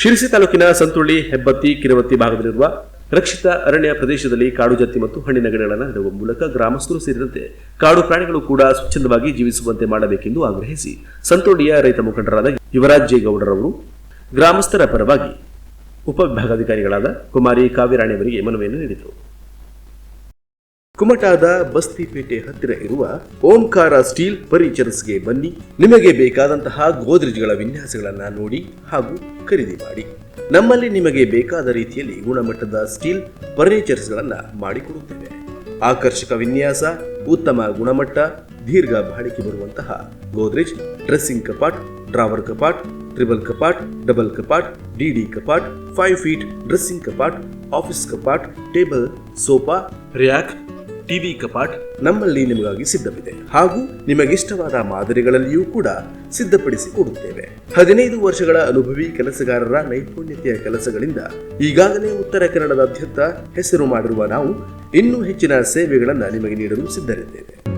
ಶಿರಸಿ ತಾಲೂಕಿನ ಸಂತುಳ್ಳಿ, ಹೆಬ್ಬತ್ತಿ, ಕಿರವತ್ತಿ ಭಾಗದಲ್ಲಿರುವ ರಕ್ಷಿತ ಅರಣ್ಯ ಪ್ರದೇಶದಲ್ಲಿ ಕಾಡು ಜತ್ತಿ ಮತ್ತು ಹಣ್ಣಿನ ಗಿಡಗಳನ್ನು ನೆಡುವ ಮೂಲಕ ಗ್ರಾಮಸ್ಥರು ಸೇರಿದಂತೆ ಕಾಡು ಪ್ರಾಣಿಗಳು ಕೂಡ ಸ್ವಚ್ಛಂದವಾಗಿ ಜೀವಿಸುವಂತೆ ಮಾಡಬೇಕೆಂದು ಆಗ್ರಹಿಸಿ ಸಂತೋಡಿಯ ರೈತ ಮುಖಂಡರಾದ ಯುವರಾಜ್ ಜೇಗೌಡರವರು ಗ್ರಾಮಸ್ಥರ ಪರವಾಗಿ ಉಪವಿಭಾಗಾಧಿಕಾರಿಗಳಾದ ಕುಮಾರಿ ಕಾವ್ಯರಾಣಿಯವರಿಗೆ ಮನವಿಯನ್ನು ನೀಡಿದರು. ಕುಮಟಾದ ಬಸ್ತಿಪೇಟೆ ಹತ್ತಿರ ಇರುವ ಓಂಕಾರ ಸ್ಟೀಲ್ ಫರ್ನಿಚರ್ಸ್ಗೆ ಬನ್ನಿ. ನಿಮಗೆ ಬೇಕಾದಂತಹ ಗೋದ್ರೇಜ್ಗಳ ವಿನ್ಯಾಸಗಳನ್ನು ನೋಡಿ ಹಾಗೂ ಖರೀದಿ ಮಾಡಿ. ನಮ್ಮಲ್ಲಿ ನಿಮಗೆ ಬೇಕಾದ ರೀತಿಯಲ್ಲಿ ಗುಣಮಟ್ಟದ ಸ್ಟೀಲ್ ಫರ್ನಿಚರ್ಸ್ಗಳನ್ನ ಮಾಡಿಕೊಡುತ್ತೇವೆ. ಆಕರ್ಷಕ ವಿನ್ಯಾಸ, ಉತ್ತಮ ಗುಣಮಟ್ಟ, ದೀರ್ಘ ಬಾಳಿಕೆ ಬರುವಂತಹ ಗೋದ್ರೇಜ್, ಡ್ರೆಸ್ಸಿಂಗ್ ಕಪಾಟ್, ಡ್ರಾವರ್ ಕಪಾಟ್ ಟ್ರಿಬಲ್ ಕಪಾಟ್, ಡಬಲ್ ಕಪಾಟ್ ಡಿಡಿ ಕಪಾಟ್, ಫೈವ್ ಫೀಟ್ ಡ್ರೆಸ್ಸಿಂಗ್ ಕಪಾಟ್, ಆಫೀಸ್ ಕಪಾಟ್, ಟೇಬಲ್, ಸೋಫಾ, ರ್ಯಾಕ್ ಟಿವಿ ಕಪಾಟ್ ನಮ್ಮಲ್ಲಿ ನಿಮಗಾಗಿ ಸಿದ್ಧವಿದೆ ಹಾಗೂ ನಿಮಗಿಷ್ಟವಾದ ಮಾದರಿಗಳಲ್ಲಿಯೂ ಕೂಡ ಸಿದ್ಧಪಡಿಸಿ ಕೊಡುತ್ತೇವೆ. ಹದಿನೈದು ವರ್ಷಗಳ ಅನುಭವಿ ಕೆಲಸಗಾರರ ನೈಪುಣ್ಯತೆಯ ಕೆಲಸಗಳಿಂದ ಈಗಾಗಲೇ ಉತ್ತರ ಕನ್ನಡದಾದ್ಯಂತ ಹೆಸರು ಮಾಡಿರುವ ನಾವು ಇನ್ನೂ ಹೆಚ್ಚಿನ ಸೇವೆಗಳನ್ನು ನಿಮಗೆ ನೀಡಲು ಸಿದ್ಧರಿದ್ದೇವೆ.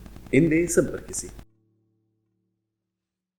ಹಿಂದೆ ಸಂಪರ್ಕಿಸಿ